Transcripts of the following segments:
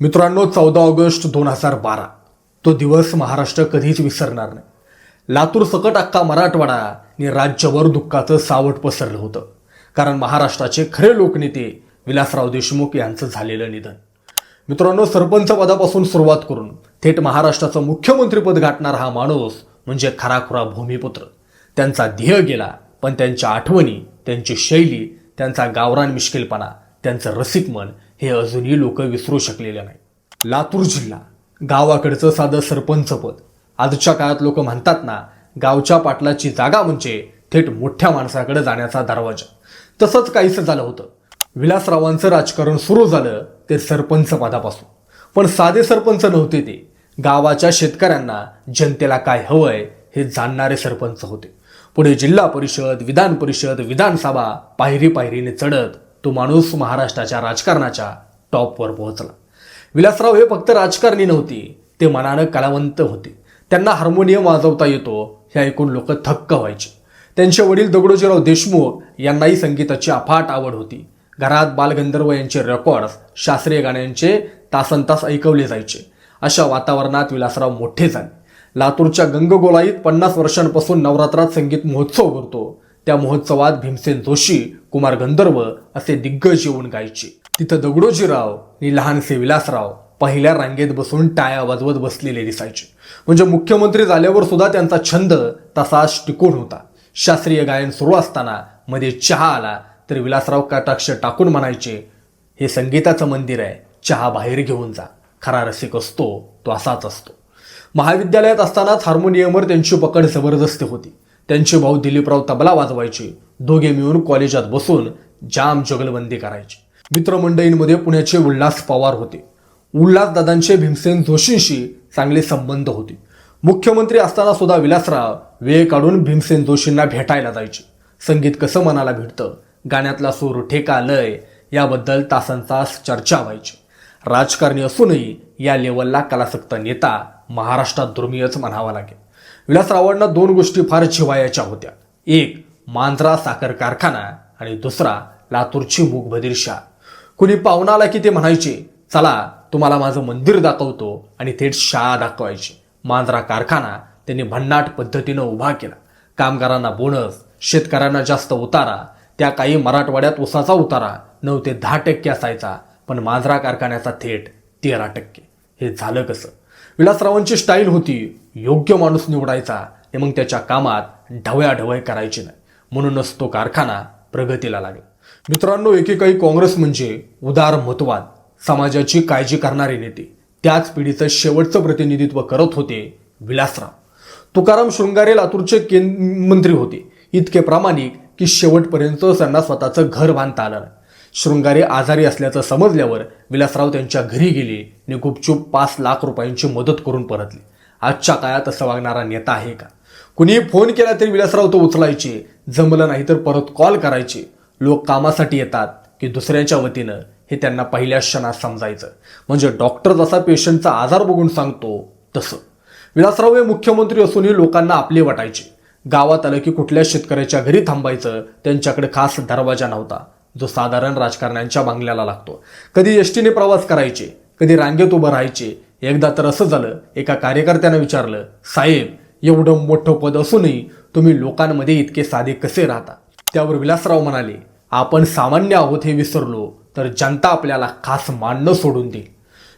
मित्रांनो चौदा ऑगस्ट दोन हजार बारा. तो दिवस महाराष्ट्र कधीच विसरणार नाही. लातूर सकट अख्खा मराठवाडा आणि राज्यभर दुःखाचं सावट पसरलं होतं. कारण महाराष्ट्राचे खरे लोकनेते विलासराव देशमुख यांचं झालेलं निधन. मित्रांनो सरपंच पदापासून सुरुवात करून थेट महाराष्ट्राचं मुख्यमंत्रीपद गाठणारा हा माणूस म्हणजे खराखुरा भूमिपुत्र. त्यांचा ध्येय गेला पण त्यांच्या आठवणी त्यांची शैली त्यांचा गावरान मिश्किलपणा त्यांचं रसिक मन हे अजूनही लोक विसरू शकलेले नाही लातूर जिल्हा गावाकडचं साधं सरपंचपद आजच्या काळात लोक म्हणतात ना गावच्या पाटलाची जागा म्हणजे थेट मोठ्या माणसाकडे जाण्याचा दरवाजा. तसंच काहीसं झालं होतं. विलासरावांचं राजकारण सुरू झालं ते सरपंच पदापासून. पण साधे सरपंच नव्हते ते. गावाच्या शेतकऱ्यांना जनतेला काय हवंय हे जाणणारे सरपंच होते. पुढे जिल्हा परिषद विधान परिषद विधानसभा पायरी पायरीने चढत तो माणूस महाराष्ट्राच्या राजकारणाच्या टॉपवर पोहोचला. विलासराव हे फक्त राजकारणी नव्हते ते मनानं कलावंत होते. त्यांना हार्मोनियम वाजवता येतो हे ऐकून लोक थक्क व्हायचे. त्यांचे वडील दगडोजीराव देशमुख यांनाही संगीताची अफाट आवड होती. घरात बालगंधर्व यांचे रेकॉर्ड्स शास्त्रीय गाण्यांचे तासन तास ऐकवले जायचे. अशा वातावरणात विलासराव मोठे झाले. लातूरच्या गंगगोलाईत पन्नास वर्षांपासून नवरात्रात संगीत महोत्सव भरतो त्या महोत्सवात भीमसेन जोशी कुमार गंधर्व असे दिग्गज येऊन गायचे. तिथं दगडोजीराव आणि लहानसे विलासराव पहिल्या रांगेत बसून टाळ्या वाजवत बसलेले दिसायचे. म्हणजे मुख्यमंत्री झाल्यावर सुद्धा त्यांचा छंद तसाच टिकून होता. शास्त्रीय गायन सुरू असताना मध्ये चहा आला तर विलासराव कटाक्ष टाकून म्हणायचे हे संगीताचं मंदिर आहे चहा बाहेर घेऊन जा. खरा रसिक असतो तो असाच असतो. महाविद्यालयात असतानाच हार्मोनियमवर त्यांची पकड जबरदस्त होती. त्यांचे भाऊ दिलीपराव तबला वाजवायचे. दोघे मिळून कॉलेजात बसून जाम जगलबंदी करायचे. मित्रमंडळींमध्ये पुण्याचे उल्हास पवार होते. उल्हास दादांचे भीमसेन जोशींशी चांगले संबंध होते. मुख्यमंत्री असताना सुद्धा विलासराव वेळ काढून भीमसेन जोशींना भेटायला जायचे. संगीत कसं मनाला भेटतं गाण्यातला सूर ठेका लय याबद्दल तासांचा चर्चा व्हायची. राजकारणी असूनही या लेवलला कलासक्त नेता महाराष्ट्रात दुर्मिळच म्हणावा लागेल. विलासरावांना दोन गोष्टी फार जिवायाच्या होत्या. एक मांजरा साखर कारखाना आणि दुसरा लातूरची मूगबधीर कुणी पाहुणा आला की ते म्हणायचे चला तुम्हाला माझं मंदिर दाखवतो आणि थेट शाळा दाखवायची. मांजरा कारखाना त्यांनी भन्नाट पद्धतीनं उभा केला. कामगारांना बोनस शेतकऱ्यांना जास्त उतारा त्या काही मराठवाड्यात उसाचा उतारा नऊ ते दहा टक्के असायचा पण मांजरा कारखान्याचा थेट तेरा टक्के. हे झालं कसं? विलासरावांची स्टाईल होती योग्य माणूस निवडायचा. आणि मग त्याच्या कामात ढवयाढवय करायची नाही. म्हणूनच तो कारखाना प्रगतीला लागला. मित्रांनो एकेकाळी काँग्रेस म्हणजे उदार मतवाद. समाजाची काळजी करणारे नेते. त्याच पिढीचं शेवटचं प्रतिनिधित्व करत होते विलासराव. तुकाराम शृंगारे लातूरचे केंद्र मंत्री होते. इतके प्रामाणिक की शेवटपर्यंत त्यांना स्वतःचं घर बांधता आलं नाही. शृंगारे आजारी असल्याचं समजल्यावर विलासराव त्यांच्या घरी गेले आणि गुपचूप पाच लाख रुपयांची मदत करून परतली. आजच्या काळात असं वागणारा नेता आहे का? कुणीही फोन केला तरी विलासराव तो उचलायचे. जमलं नाही तर परत कॉल करायचे. लोक कामासाठी येतात की दुसऱ्यांच्या वतीनं हे त्यांना पहिल्या क्षणात समजायचं. म्हणजे डॉक्टर जसा पेशंटचा आजार बघून सांगतो तसं. विलासराव हे मुख्यमंत्री असूनही लोकांना आपले वाटायचे. गावात आलं की कुठल्या शेतकऱ्याच्या घरी थांबायचं त्यांच्याकडे खास दरवाजा नव्हता. जो साधारण राजकारण्यांच्या बांगल्याला लागतो. कधी एसटीने प्रवास करायचे कधी रांगेत उभं राहायचे एकदा तर असं झालं एका कार्यकर्त्यानं विचारलं साहेब एवढं मोठं पद असूनही तुम्ही लोकांमध्ये इतके साधे कसे राहता? त्यावर विलासराव म्हणाले आपण सामान्य आहोत हे विसरलो तर जनता आपल्याला खास मानणं सोडून देईल.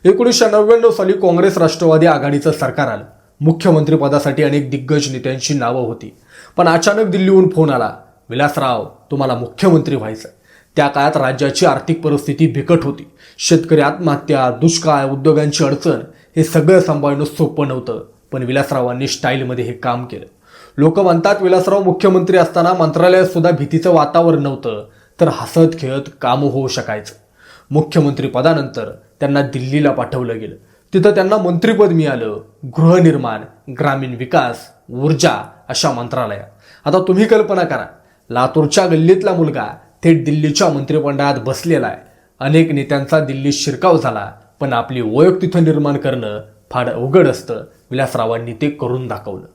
एकोणीसशे नव्याण्णव साली काँग्रेस राष्ट्रवादी आघाडीचं सरकार आलं. मुख्यमंत्रीपदासाठी अनेक दिग्गज नेत्यांची नावं होती. पण अचानक दिल्लीहून फोन आला विलासराव तुम्हाला मुख्यमंत्री व्हायचं त्या काळात राज्याची आर्थिक परिस्थिती बिकट होती. शेतकरी आत्महत्या दुष्काळ उद्योगांची अडचण हे सगळं सांभाळणं सोपं नव्हतं पण विलासरावांनी स्टाईलमध्ये हे काम केलं. लोक म्हणतात विलासराव मुख्यमंत्री असताना मंत्रालयात सुद्धा भीतीचं वातावरण नव्हतं तर हसत खेळत काम होऊ शकायचं. मुख्यमंत्री पदानंतर त्यांना दिल्लीला पाठवलं गेलं. तिथं त्यांना मंत्रिपद मिळालं. गृहनिर्माण ग्रामीण विकास ऊर्जा अशा मंत्रालयात आता तुम्ही कल्पना करा लातूरच्या गल्लीतला मुलगा थेट दिल्लीच्या मंत्रिमंडळात बसलेला आहे. अनेक नेत्यांचा दिल्लीत शिरकाव झाला पण आपली ओळख तिथं निर्माण करणं फार अवघड असतं विलासरावांनी ते करून दाखवलं.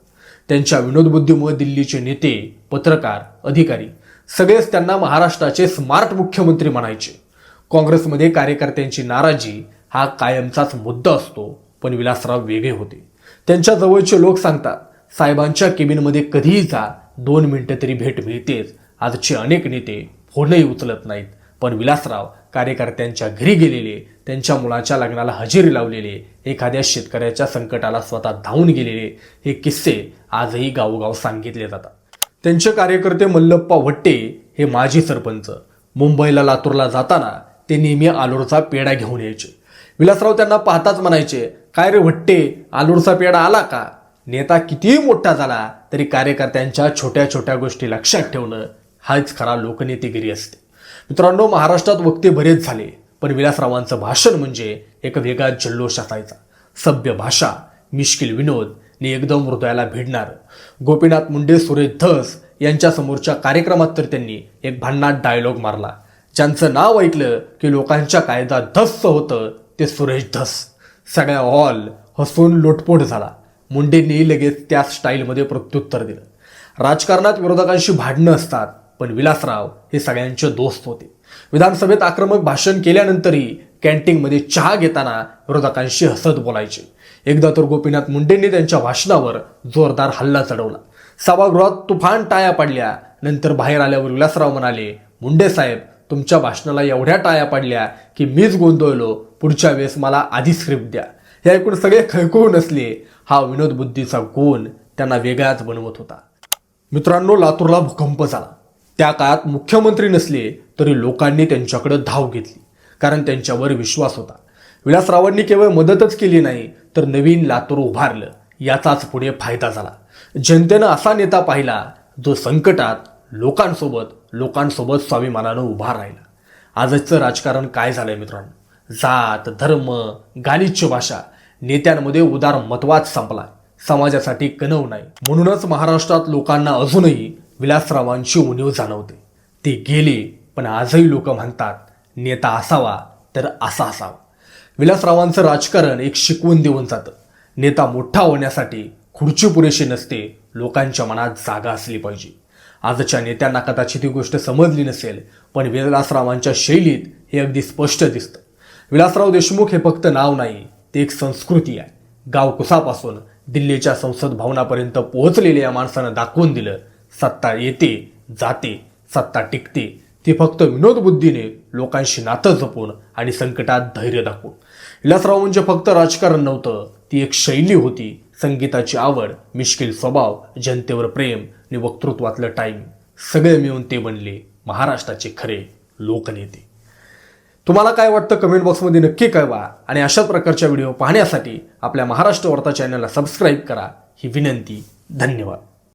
त्यांच्या विनोदबुद्धीमुळे दिल्लीचे नेते पत्रकार अधिकारी सगळेच त्यांना महाराष्ट्राचे स्मार्ट मुख्यमंत्री म्हणायचे. काँग्रेसमध्ये कार्यकर्त्यांची नाराजी हा कायमचाच मुद्दा असतो पण विलासराव वेगळे होते. त्यांच्या जवळचे लोक सांगतात साहेबांच्या केबिनमध्ये कधीही जा दोन मिनिटं तरी भेट मिळतेच. आजचे अनेक नेते फोनही उचलत नाहीत. पण विलासराव कार्यकर्त्यांच्या घरी गेलेले त्यांच्या मुलाच्या लग्नाला हजेरी लावलेले एखाद्या शेतकऱ्याच्या संकटाला स्वतः धावून गेलेले हे किस्से आजही गावोगाव सांगितले जातात. त्यांचे कार्यकर्ते मल्लप्पा भट्टे हे माजी सरपंच. मुंबईला लातूरला जाताना ते नेहमी आलूरचा पेढा घेऊन यायचे. विलासराव त्यांना पाहताच म्हणायचे काय रे भट्टे आलूरचा पेढा आला का? नेता कितीही मोठा झाला तरी कार्यकर्त्यांच्या छोट्या छोट्या गोष्टी लक्षात ठेवणं हाच खरा लोकनेतेगिरी असते. मित्रांनो महाराष्ट्रात वक्ते बरेच झाले पण विलासरावांचं भाषण म्हणजे एक वेगळा जल्लोष असायचा. सभ्य भाषा मिश्किल विनोद आणि एकदम हृदयाला भिडणार. गोपीनाथ मुंडे सुरेश धस यांच्या समोरच्या कार्यक्रमात तर त्यांनी एक भन्नाट डायलॉग मारला. ज्यांचं नाव ऐकलं की लोकांच्या कायदा धस्स होतं ते सुरेश धस. सगळ्या हॉल हसून लोटपोट झाला. मुंडेंनी लगेच त्या स्टाईलमध्ये प्रत्युत्तर दिलं. राजकारणात विरोधकांशी भांडणं असतात पण विलासराव हे सगळ्यांचे दोस्त होते. विधानसभेत आक्रमक भाषण केल्यानंतरही कॅन्टीनमध्ये चहा घेताना विरोधकांशी हसत बोलायचे. एकदा तर गोपीनाथ मुंडेंनी त्यांच्या भाषणावर जोरदार हल्ला चढवला. सभागृहात तुफान टाया पडल्या नंतर बाहेर आल्यावर विलासराव म्हणाले मुंडे साहेब तुमच्या भाषणाला एवढ्या टाया पडल्या की मीच गोंधळलो. पुढच्या वेळेस मला आधी स्क्रिप्ट द्या. हे ऐकून सगळे खळखळून असले हा विनोद बुद्धीचा गुण त्यांना वेगळाच बनवत होता. मित्रांनो लातूरला भूकंप झाला. त्या काळात मुख्यमंत्री नसले तरी लोकांनी त्यांच्याकडे धाव घेतली कारण त्यांच्यावर विश्वास होता. विलासरावांनी केवळ मदतच केली नाही तर नवीन लातूर उभारलं याचाच पुढे फायदा झाला. जनतेनं असा नेता पाहिला जो संकटात लोकांसोबत लोकांसोबत स्वाभिमानानं उभा राहिला. आजचं राजकारण काय झालंय मित्रांनो? जात धर्म गालिच्य भाषा नेत्यांमध्ये उदार मतवाद संपलाय. समाजासाठी कणव नाही. म्हणूनच महाराष्ट्रात लोकांना अजूनही विलासरावांची उणीव जाणवते. ते गेले पण आजही लोक म्हणतात नेता असावा तर असा असावा. विलासरावांचं राजकारण एक शिकवून देऊन जातं. नेता मोठा होण्यासाठी खुर्ची पुरेशी नसते लोकांच्या मनात जागा असली पाहिजे. आजच्या नेत्यांना कदाचित ही गोष्ट समजली नसेल पण विलासरावांच्या शैलीत हे अगदी स्पष्ट दिसतं. विलासराव देशमुख हे फक्त नाव नाही ते एक संस्कृती आहे. गाव कुसापासून दिल्लीच्या संसद भवनापर्यंत पोहोचलेल्या या माणसानं दाखवून दिलं सत्ता येते जाते सत्ता टिकते. ती फक्त विनोद बुद्धीने लोकांशी नातं जपून आणि संकटात धैर्य दाखवून. विलासराव म्हणजे फक्त राजकारण नव्हतं ती एक शैली होती. संगीताची आवड मिश्किल स्वभाव जनतेवर प्रेम आणि वक्तृत्वातलं टाईम सगळे मिळून ते बनले महाराष्ट्राचे खरे लोकनेते. तुम्हाला काय वाटतं कमेंट बॉक्समध्ये नक्की कळवा आणि अशा प्रकारच्या व्हिडिओ पाहण्यासाठी आपल्या महाराष्ट्र वार्ता चॅनलला सबस्क्राईब करा. ही विनंती धन्यवाद.